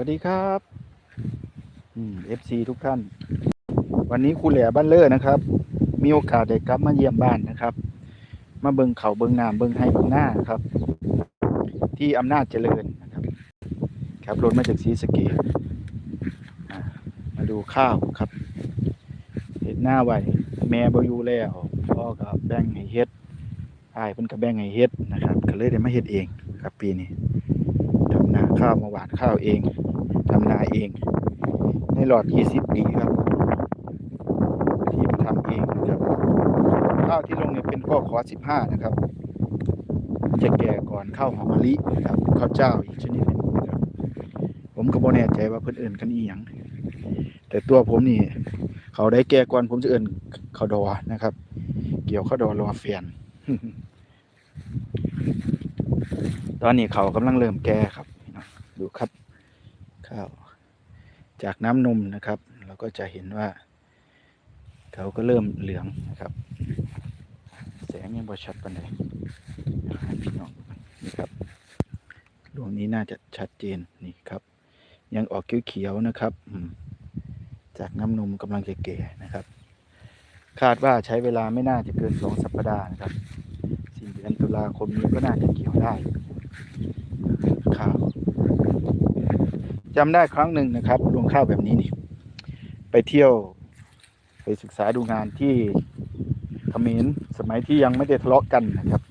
วัสดีครับอืม FC ทุกท่าน วันนี้ครูแหล่บ้านเลอร์นะครับ มีโอกาสได้กลับมาเยี่ยมบ้านนะครับ มาเบิงเขาเบิงน้ำเบิงให้เบิงหน้าครับ ที่อำนาจเจริญนะครับขับรถมาจากศรีสะเกษอ่ามาดูข้าวครับ เห็นหน้าไว้แม่บอยู่แล้วพ่อก็แบ่งให้เฮ็ดไอ้เพิ่นก็แบ่งให้เฮ็ดนะครับ ก็เลยได้มาเฮ็ดเองครับปีนี้ นาข้าวมาหวานข้าวเองทำนาเองในหลอด20ปีครับ ที่มาทำเองนะครับข้าวที่ลงเนี่ยเป็นข้อขอ15 นะครับ จะแก่ก่อนข้าวหอมมะลินะครับข้าวเจ้าอีกชนิดหนึงนะครับผมก็บ่แน่ใจว่าเพิ่นเอิ่นกันอีหยังแต่ตัวผมนี่ เขาได้แก่ก่อนผมจะเอิ่นข้าวดอนะครับ เกี่ยวข้าวดอรอเฟียนตอนนี้เขากำลังเริ่มแก่ครับพี่น้อง ดูครับข้าวจากน้ำนมนะครับ เราก็จะเห็นว่า เขาก็เริ่มเหลืองนะครับ แสงยังบ่ชัดปานใดพี่น้องนี่ครับดวงนี้น่าจะชัดเจนนี่ครับ ยังออกเขียวๆนะครับจากน้ำนมกำลังจะแก่นะครับ คาดว่าใช้เวลาไม่น่าจะเกินสองสัปดาห์นะครับสี่เดือนตุลาคมนี้ก็น่าจะเกี่ยวได้ข้าว จำได้ครั้งหนึ่งนะครับรวงข้าวแบบนี้นี่ ไปเที่ยว ไปศึกษาดูงานที่เขมรสมัยที่ยังไม่ได้ทะเลาะกันนะครับ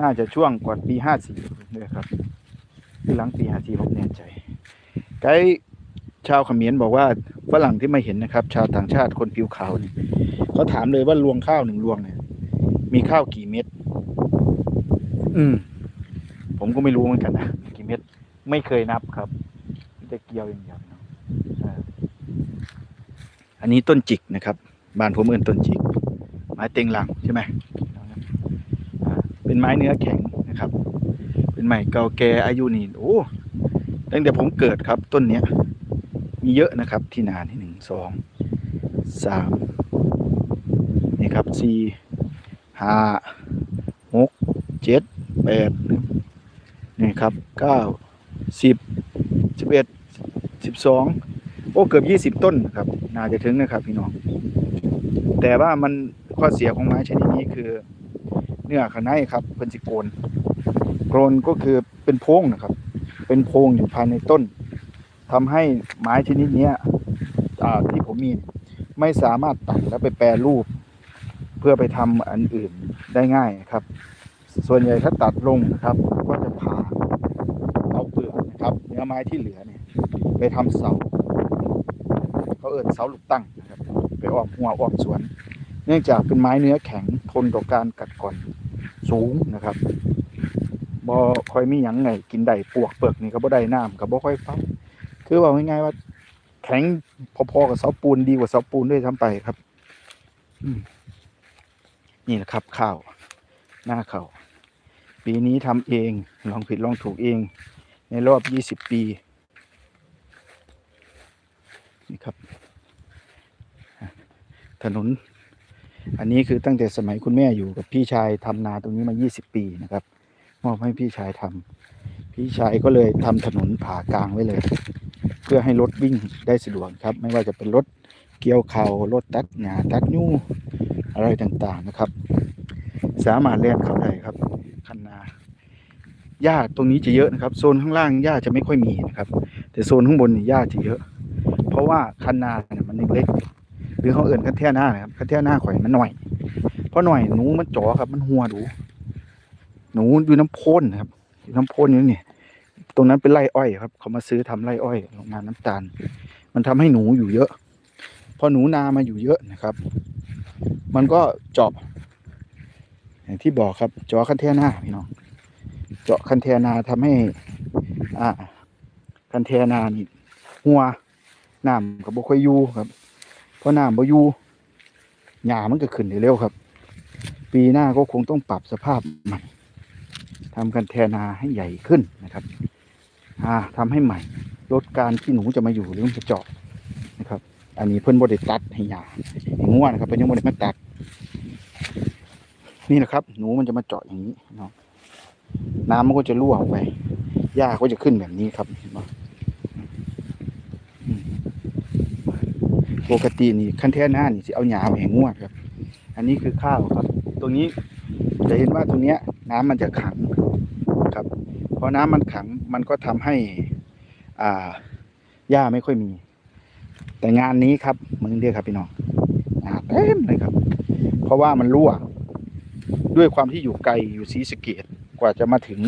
น่าจะช่วงก่อนปีห้าสี่เลยครับหรือหลังปีห้าสี่ผมแน่ใจ ไกด์ชาวเขมรบอกว่าฝรั่งที่มาเห็นนะครับ ชาวต่างชาติคนผิวขาวนี่เขาถามเลยว่ารวงข้าวหนึ่งรวงเนี่ย มีข้าวกี่เม็ดอืม ผมก็ไม่รู้เหมือนกันนะกี่เม็ดไม่เคยนับครับ มีแต่เกี่ยวอย่างเดียวเนาะอันนี้ต้นจิกนะครับบ้านผมเอิ้นต้นจิก ไม้เต็งหลังใช่ไหมเป็นไม้เนื้อแข็งนะครับ เป็นไม้เก่าแก่อายุนี่โอ้ตั้งแต่ผมเกิดครับต้นเนี้ย มีเยอะนะครับที่นาที่หนึ่งสองสามนี่ครับสี่ห้าหกเจ็ดแปดนี่ครับเก้าสิบ สิบเอ็ดสิบสองโอ้เกือบยี่สิบต้นนะครับน่าจะถึงนะครับพี่น้อง แต่ว่ามันข้อเสียของไม้ชนิดนี้คือเนื้อข้างในครับเป็นสิโกนโกนก็คือเป็นโพงนะครับ เป็นโพงอยู่ภายในต้นทำให้ไม้ชนิดเนี้ยอ่าที่ผมมีไม่สามารถตัดแล้วไปแปรรูป เพื่อไปทำอันอื่นได้ง่ายครับ ส่วนใหญ่ถ้าตัดลงนะครับ ก็จะผ่า นะครับ เนื้อไม้ที่เหลือเนี่ยไปทำเสา เขาเอิ้นเสาลูกตั้งนะครับ ไปอ้อมหัวอ้อมสวน เนื่องจากเป็นไม้เนื้อแข็งทนต่อการกัดกร่อนสูงนะครับบ่ค่อยมีหยังไงกินได้ปวกเปลือกนี่ก็บ่ได้น้ำก็บ่ค่อยฟังคือว่าง่ายๆว่า แข็งพอๆกับเสาปูนดีกว่าเสาปูนด้วยซ้ำไปครับนี่นะครับข้าว หน้าเขาปีนี้ทำเองลองผิดลองถูกเอง ในรอบยี่สิบปี นี่ครับ ถนน อันนี้คือตั้งแต่สมัยคุณแม่อยู่กับพี่ชายทำนาตรงนี้มา20ปีนะครับ มอบให้พี่ชายทำพี่ชายก็เลยทำถนนผ่ากลางไว้เลย เพื่อให้รถวิ่งได้สะดวกครับ ไม่ว่าจะเป็นรถเกี่ยวเขารถตัดหญ้าตัดยูอะไรต่างๆนะครับ สามารถเล่นเขาได้ครับ หญ้าตรงนี้จะเยอะนะครับ โซนข้างล่างหญ้าจะไม่ค่อยมีนะครับ แต่โซนข้างบนนี่หญ้าจะเยอะ เพราะว่าคันนาเนี่ยมันเล็กหรือเขาเอื่นคันเทียหน้านะครับคันเทียหน้าข่อยมันหน่อย เพราะหน่อยหนูมันจ่อครับ มันหัวดู หนูอยู่น้ำโพนนะครับอยู่น้ำโพนอยู่นี่ตรงนั้นเป็นไร่อ้อยครับ เขามาซื้อทำไร่อ้อยโรงงานน้ำตาล มันทำให้หนูอยู่เยอะ พอหนูนามาอยู่เยอะนะครับ มันก็เจาะอย่างที่บอกครับจาะคันเทนาพี่น้อง เจาะคันเทนาทำให้ อ่า คันเทนานี่หัวน้ำกับบ่ค่อยอยู่ครับเพราะน้ำบ่อยู่หญ้ามันก็ขึ้นเร็วครับ ปีหน้าก็คงต้องปรับสภาพใหม่ทำคันเทนาให้ใหญ่ขึ้นนะครับ อ่าทำให้ใหม่ลดการที่หนูจะมาอยู่หรือจะเจาะนะครับ อันนี้เพิ่นบ่ได้ตัดให้หญ้าให้งัวนครับเพิ่นยังบ่ได้มาตัด นี่นะครับ หนูมันจะมาเจาะอย่างนี้เนาะ น้ำมันก็จะรั่วออกไปหญ้าก็จะขึ้นแบบนี้ครับเห็นไหมปกตินี่คันแท้หน้านี่จะเอาหญ้าแห่งงวดครับ อันนี้คือข้าวครับ ตรงนี้จะเห็นว่าตรงเนี้ย น้ำมันจะขังครับเพราะน้ำมันขังมันก็ทำให้ อ่าหญ้าไม่ค่อยมี แต่งานนี้ครับมึงเดียครับพี่น้องหนาเต็มเลยครับ เพราะว่ามันรั่ว ด้วยความที่อยู่ไกลอยู่สีสเกต กว่าจะมาถึง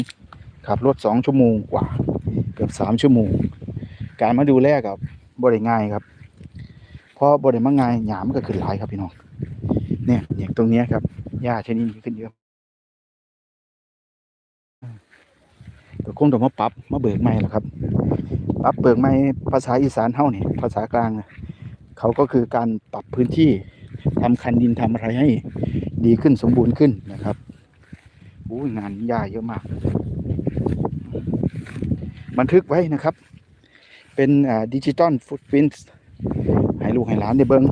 ขับรถสองชั่วโมงกว่า เกือบสามชั่วโมง การมาดูแลกับบริง่ายครับ เพราะบริมาง่ายหยามนก็ขึ้นหลายครับพี่น้อง เนี่ยอย่างตรงนี้ครับหญ้าชนิดนี้ขึ้นเยอะก็คงต้องมาปรับมาเบิกใหม่แหละครับปรับเบิกใหม่ภาษาอีสานเฮานี่ภาษากลางนะเขาก็คือการปรับพื้นที่ทำคันดินทำอะไรให้ดีขึ้นสมบูรณ์ขึ้นนะครับ อู้งานหญ้าเยอะมาก บันทึกไว้นะครับ เป็นดิจิตอลฟุตพิ้นให้ลูกให้หลานได้เบิ้ง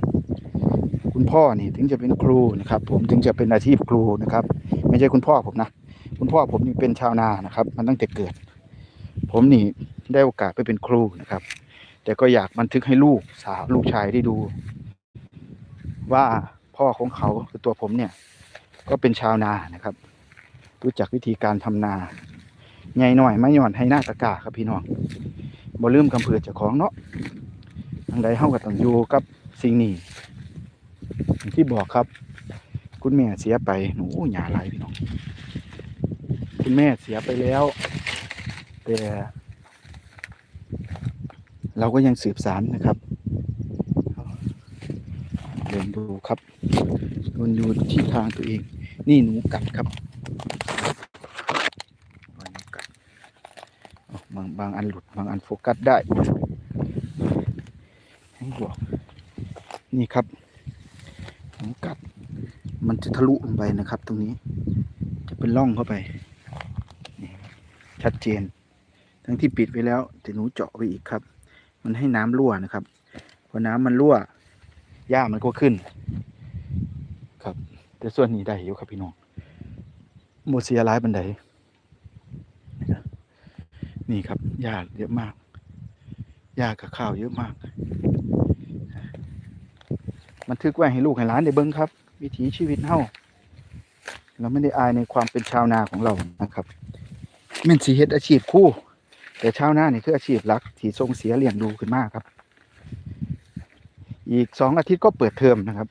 คุณพ่อนี่ถึงจะเป็นครูนะครับ ผมถึงจะเป็นอาชีพครูนะครับ ไม่ใช่คุณพ่อผมนะ คุณพ่อผมนี่เป็นชาวนานะครับ มันตั้งแต่เกิด ผมนี่ได้โอกาสไปเป็นครูนะครับ แต่ก็อยากบันทึกให้ลูกสาวลูกชายได้ดู ว่าพ่อของเขาคือตัวผมเนี่ย ก็เป็นชาวนานะครับ รู้จักวิธีการทำนาใหญ่หน่อยไม่หย่อนให้หน้าตะกาครับพี่น้องบ่ลืมกำเพือเจ้าของเนาะทางใดเฮาก็ต้องอยู่กับสิ่งนี้อย่างที่บอกครับ คุณแม่เสียไปหนูหยาหลายพี่น้อง คุณแม่เสียไปแล้ว แต่ เราก็ยังสืบสารนะครับเดินดูครับเดินดูที่ทางตัวเอง นี่หนูกัดครับหนูกัดอ๋อ บางอันหลุดบางอันโฟกัสได้ให้บอกนี่ครับหนูกัด มันจะทะลุลงไปนะครับ ตรงนี้ จะเป็นร่องเข้าไป ชัดเจน ทั้งที่ปิดไว้แล้วแต่หนูเจาะไปอีกครับ มันให้น้ำรั่วนะครับพอน้ำมันรั่วหญ้ามันก็ขึ้น ครับ แต่ส่วนนี้ได้อยู่ครับพี่น้องโมเสียร้ายบันได นี่ครับหญ้าเยอะมากหญ้ากับข้าวเยอะมากบันทึกไว้ให้ลูกให้หลานได้เบิ่งครับ วิถีชีวิตเฮาเราไม่ได้อายในความเป็นชาวนาของเรานะครับแม่นสีเฮ็ดอาชีพคู่ แต่ชาวนานี่คืออาชีพหลักที่ส่งเสียเลี้ยงดูขึ้นมากครับ อีกสองอาทิตย์ก็เปิดเทอมนะครับ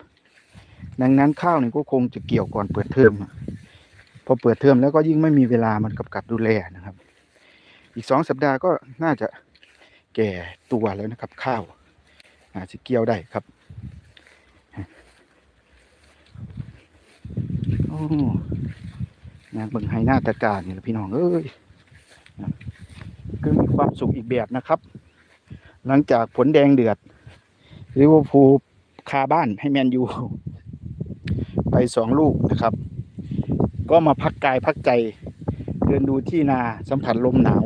ดังนั้นข้าวนี่ก็คงจะเกี่ยวก่อนเปิดเทอมพอเปิดเทอมแล้วก็ยิ่งไม่มีเวลามันกับกับดูแลนะครับ อีกสองสัปดาห์ก็น่าจะแก่ตัวแล้วนะครับ ข้าวอาจจะเกี่ยวได้ครับโอ้นางเบิ่งไฮหน้าตะการนี่แหละพี่น้องเอ้ยคือมีความสุขอีกแบบนะครับ หลังจากผลแดงเดือดลิเวอร์พูลคาบ้านให้แมนยูไปสองลูกนะครับ ก็มาพักกายพักใจ เดินดูที่นาสัมผัสลมหนาว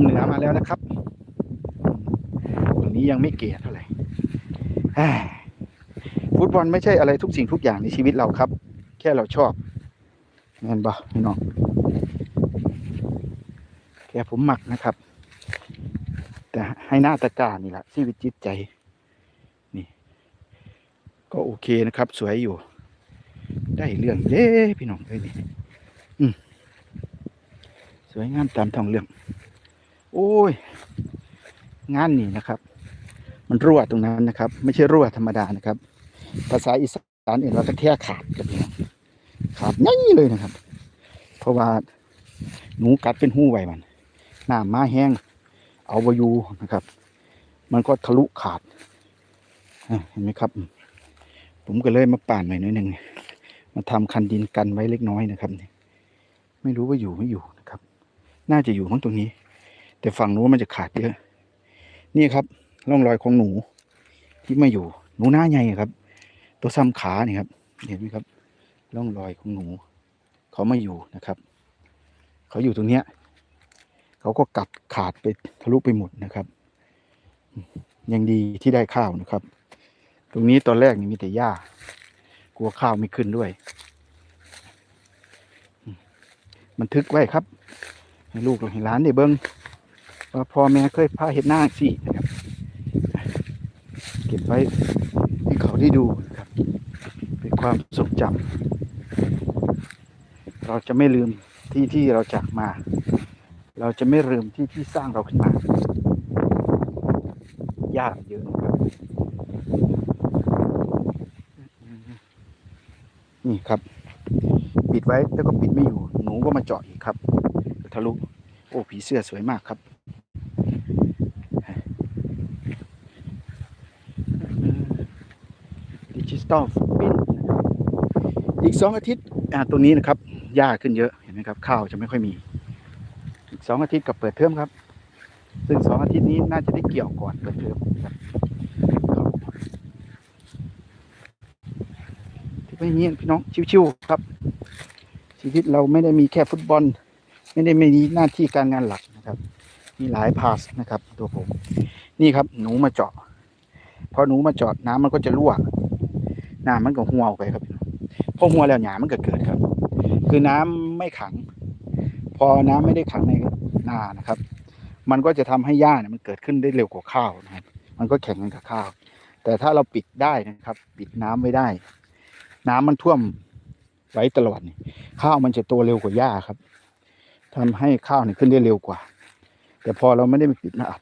มเหนือมาแล้วนะครับตรงนี้ยังไม่เก่เท่าไหร่ฟุตบอลไม่ใช่อะไรทุกสิ่งทุกอย่างในชีวิตเราครับ แค่เราชอบแม่นบ่พี่น้องแค่ผมหมักนะครับ แต่ให้หน้าตะการนี่แหละชีวิตจิตใจ นี่ ก็โอเคนะครับ สวยอยู่ ได้เรื่องเด้พี่น้องเอ้ยนี่สวยงามตามท้องเรื่อง โอ้ย งานนี่นะครับ มันรั่วตรงนั้นนะครับ ไม่ใช่รั่วธรรมดานะครับ ภาษาอีสานเห็นว่าก็แท้ขาดกับพี่น้องขาดง่ายเลยนะครับ เพราะว่าหนูกัดเป็นหู้ไว้มันหน้ำมาแห้ง เอาวอยูนะครับ มันก็ทะลุขาดเห็นไหมครับ ผมก็เลยมาป่านใหน่อยนิดนึงมาทำคันดินกันไว้เล็กน้อยนะครับ ไม่รู้ว่าอยู่ไม่อยู่นะครับ น่าจะอยู่ทั้งตรงนี้ แต่ฝั่งนู้นมันจะขาดเยอะนี่ครับร่องรอยของหนู ที่ไม่อยู่หนูหน้าใหญ่ครับ ตัวซ้ำขาเนี่ครับ เห็นไหมครับร่องรอยของหนู เขาไม่อยู่นะครับ เขาอยู่ตรงเนี้ย เขาก็กัดขาดไปทะลุไปหมดนะครับ ยังดีที่ได้ข้าวนะครับ ตรงนี้ตอนแรกนี่มีแต่หญ้ากลัวข้าวไม่ขึ้นด้วยบันทึกไว้ครับ ให้ลูกให้หลานได้เบิ้ง ว่าพ่อแม่เคยพาเห็ดหน้าสินะครับเก็บไว้ให้เขาได้ดูนะครับ เป็นความทรงจำเราจะไม่ลืมที่ที่เราจากมา เราจะไม่ลืมที่ที่สร้างเราขึ้นมายากเยอนะครับนี่ครับ ปิดไว้แล้วก็ปิดไม่อยู่ หนูก็มาเจาะอีกครับ ทะลุ โอ้ผีเสื้อสวยมากครับ ดิจิ ตอปิ้นอีกสองอาทิตย์อ่าตรงนี้นะครับหญ้าขึ้นเยอะเห็นไหมครับ ข้าวจะไม่ค่อยมี อีกสองอาทิตย์กับเปิดเทอมครับ ซึ่งสองอาทิตย์นี้น่าจะได้เกี่ยวก่อนเปิดเทอมครับที่ไม่นี้พี่น้องชิวๆครับ ชีวิตเราไม่ได้มีแค่ฟุตบอล ไม่ได้มีหน้าที่การงานหลักนะครับ มีหลายพาสนะครับ ตัวผม นี่ครับหนูมาเจาะพอหนูมาเจาะน้ำมันก็จะรั่ว น้ำมันก็หัวออกไปครับพอหัวแล้วหยามันก็เกิดครับ คือน้ำไม่ขัง พอน้ำไม่ได้ขังในนานะครับ มันก็จะทำให้หญ้าเนี่ยมันเกิดขึ้นได้เร็วกว่าข้าวนะครับ มันก็แข็งกันกับข้าว แต่ถ้าเราปิดได้นะครับ ปิดน้ำไว้ได้ น้ำมันท่วมไว้ตลอดข้าวมันจะโตเร็วกว่าหญ้าครับทำให้ข้าวเนี่ยขึ้นได้เร็วกว่า แต่พอเราไม่ได้ปิดมาอัด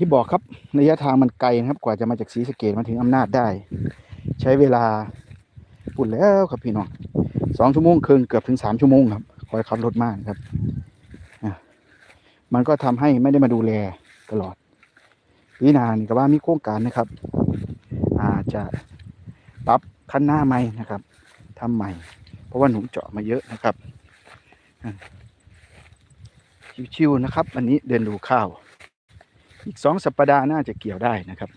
ที่บอกครับระยะทางมันไกลนะครับ กว่าจะมาจากศรีสะเกดมาถึงอำนาจได้ ใช้เวลาปุ่นแล้วครับพี่น้องสองชั่วโมงครึ่งเกือบถึงสามชั่วโมงครับคอยขับรถมากครับมันก็ทำให้ไม่ได้มาดูแลตลอดวินานี่ก็ว่ามีโครงการนะครับ อาจจะปรับคันหน้าใหม่นะครับทำใหม่ เพราะว่าหนูเจาะมาเยอะนะครับชิวๆนะครับวันนี้เดินดูข้าว อีกสองสัปดาห์น่าจะเกี่ยวได้นะครับ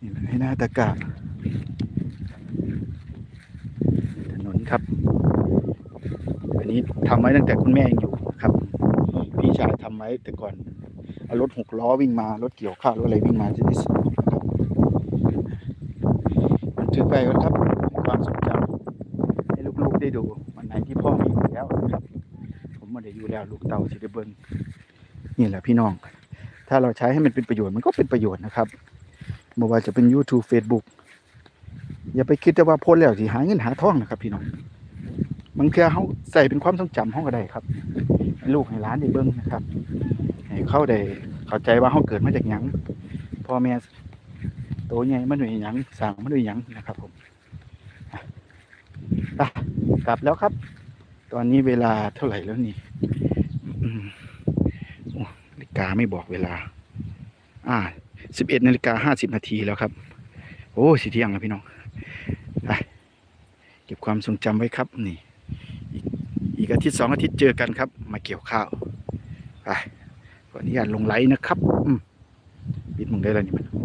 นี่มันให้หน้าตะกาถนนครับ อันนี้ทำไว้ตั้งแต่คุณแม่ยังอยู่ครับ พี่ชายทำไว้แต่ก่อนเอารถหกล้อวิ่งมารถเกี่ยวข้าวรถอะไรวิ่งมาจะได้สะดวกครับบันทึกไปก่อนครับความทรงจให้ลูกๆได้ดูวันไหนที่พ่อไม่อยู่แล้วครับ ผมไม่ได้อยู่แล้วลูกเต่าสิได้เบิ้งนี่แหละพี่น้อง ถ้าเราใช้ให้มันเป็นประโยชน์มันก็เป็นประโยชน์นะครับไม่ว่าจะเป็น YouTube Facebook อย่าไปคิดแต่ว่าโพสแล้วสิหาเงินหาทองนะครับ พี่น้องบางเทีเขาใส่เป็นความทรงจำเขาก็ได้ครับลูกให้ร้านได้เบิ้งนะครับให้เขาได้เข้าใจว่าเขาเกิดมาจากหยังพ่อแม่โตใหญ่มาด้วยหยังสร้างมาด้วยหยังนะครับผมกลับแล้วครับ ตอนนี้เวลาเท่าไหร่แล้วนี่ กาไม่บอกเวลา อ่าสิบเอ็ดนาฬิกาห้าสิบนาทีแล้วครับ โอ้สิเที่ยงแล้วพี่น้องไปเก็บความทรงจำไว้ครับนี่อีกอีกอาทิตย์สองอาทิตย์เจอกันครับ มาเกี่ยวข้าวไปขออนุญาตลงไลน์นะครับอืมปิดมึงได้แล้วนี่มันโอ้